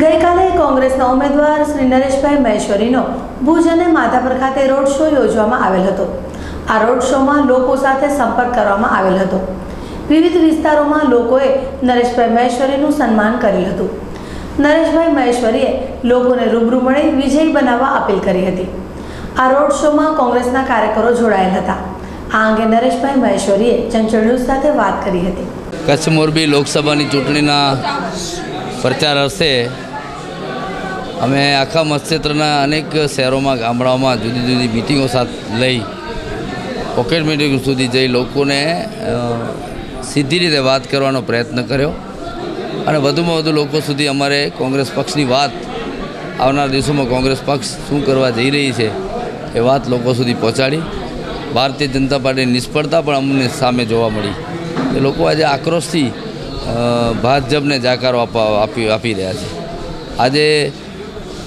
ગઈકાલે કોંગ્રેસના ઉમેદવાર શ્રી નરેશભાઈ મહેશ્વરીનો ભુજ અને માધાપર ખાતે રોડ શો યોજવામાં આવેલ હતો. આ રોડ શોમાં લોકો સાથે સંપર્ક કરવામાં આવેલ હતો. વિવિધ વિસ્તારોમાં લોકોએ નરેશભાઈ મહેશ્વરીનું સન્માન કર્યું હતું. નરેશભાઈ મહેશ્વરીએ લોકોને રૂબરૂ મળી વિજયી બનાવવા અપીલ કરી હતી. આ રોડ શોમાં કોંગ્રેસના કાર્યકરો જોડાયેલ હતા. આ અંગે નરેશભાઈ મહેશ્વરીએ ચંચળ ન્યૂઝ સાથે વાત કરી હતી. કચ્છ મોરબી લોકસભાની ચૂંટણીના પ્રચાર અર્થે અમે આખા મતક્ષેત્રના અનેક શહેરોમાં, ગામડાઓમાં જુદી જુદી મિટિંગો સાથ લઈ પોકેટ મિટિંગ સુધી જઈ લોકોને સીધી રીતે વાત કરવાનો પ્રયત્ન કર્યો. અને વધુમાં વધુ લોકો સુધી અમારે કોંગ્રેસ પક્ષની વાત, આવનાર દિવસોમાં કોંગ્રેસ પક્ષ શું કરવા જઈ રહી છે, એ વાત લોકો સુધી પહોંચાડી. ભારતીય જનતા પાર્ટીની નિષ્ફળતા પણ અમને સામે જોવા મળી. એ લોકો આજે આક્રોશથી ભાજપને જાકારો આપવા, આપી આપી રહ્યા છે. આજે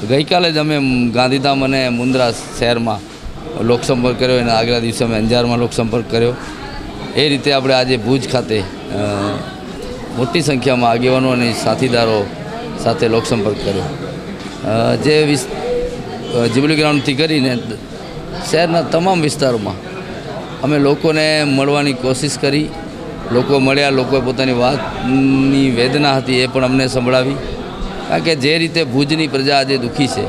ગઈકાલે જ અમે ગાંધીધામ અને મુન્દ્રા શહેરમાં લોકસંપર્ક કર્યો અને આગલા દિવસે અમે અંજારમાં લોકસંપર્ક કર્યો. એ રીતે આપણે આજે ભુજ ખાતે મોટી સંખ્યામાં આગેવાનો અને સાથીદારો સાથે લોકસંપર્ક કર્યો. જે વિસ જીબલી ગ્રાઉન્ડથી કરીને શહેરના તમામ વિસ્તારોમાં અમે લોકોને મળવાની કોશિશ કરી. લોકો મળ્યા, લોકોએ પોતાની વાતની વેદના હતી એ પણ અમને સંભળાવી. કારણ કે જે રીતે ભુજની પ્રજા આજે દુઃખી છે.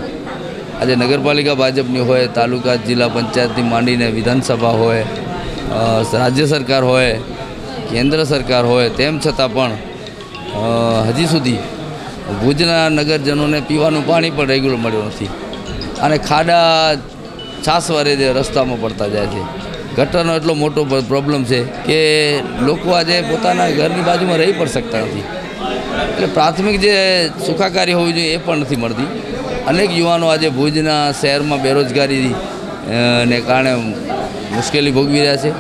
આજે નગરપાલિકા ભાજપની હોય, તાલુકા, જિલ્લા પંચાયતથી માંડીને વિધાનસભા હોય રાજ્ય સરકાર હોય, કેન્દ્ર સરકાર હોય, તેમ છતાં પણ હજી સુધી ભુજના નગરજનોને પીવાનું પાણી પણ રેગ્યુલર મળ્યું નથી. અને ખાડા છાસવારે જે રસ્તામાં પડતા જાય છે. ગટરનો એટલો મોટો પ્રોબ્લેમ છે કે લોકો આજે પોતાના ઘરની બાજુમાં રહી પણ શકતા નથી. એટલે પ્રાથમિક જે સુખાકારી હોવી જોઈએ એ પણ નથી મળતી. અનેક યુવાનો આજે ભુજના શહેરમાં બેરોજગારી ને કારણે મુશ્કેલી ભોગવી રહ્યા છે.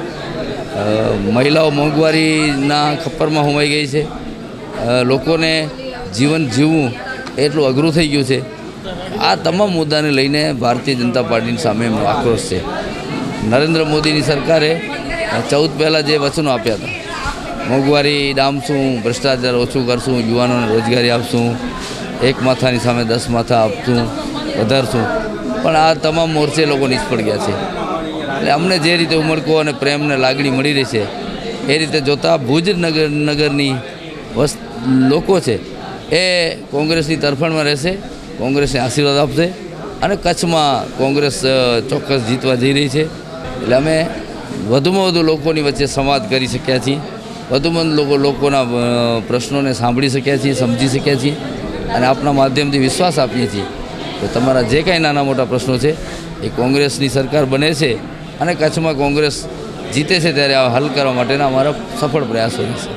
મહિલાઓ મોંઘવારીના ખપ્પરમાં હોમાઈ ગઈ છે. લોકોને જીવન જીવવું એટલું અઘરું થઈ ગયું છે. આ તમામ મુદ્દાને લઈને ભારતીય જનતા પાર્ટીની સામે આક્રોશ છે. નરેન્દ્ર મોદીની સરકારે ચૌદ પહેલાં જે વચનો આપ્યા હતા મોંઘવારી ડામશું ભ્રષ્ટાચાર ઓછું કરશું, યુવાનોને રોજગારી આપશું, એક માથાની સામે દસ માથા આપશું, વધારશું. પણ આ તમામ મોરચે લોકો નિષ્ફળ ગયા છે. એટલે અમને જે રીતે ઉમળકો અને પ્રેમને લાગણી મળી રહી છે, એ રીતે જોતાં ભુજ નગર, નગરની વસ લોકો છે, એ કોંગ્રેસની તરફણમાં રહેશે, કોંગ્રેસને આશીર્વાદ આપશે અને કચ્છમાં કોંગ્રેસ ચોક્કસ જીતવા જઈ રહી છે. એટલે અમે વધુમાં વધુ લોકોની વચ્ચે સંવાદ કરી શક્યા છીએ. વધુમાં લોકો લોકોના પ્રશ્નોને સાંભળી શક્યા છીએ, સમજી શક્યા છીએ અને આપના માધ્યમથી વિશ્વાસ આપીએ છીએ. કે તમારા જે કાંઈ નાના મોટા પ્રશ્નો છે, એ કોંગ્રેસની સરકાર બને છે અને કચ્છમાં કોંગ્રેસ જીતે છે ત્યારે હલ કરવા માટેના અમારા સફળ પ્રયાસો રહેશે.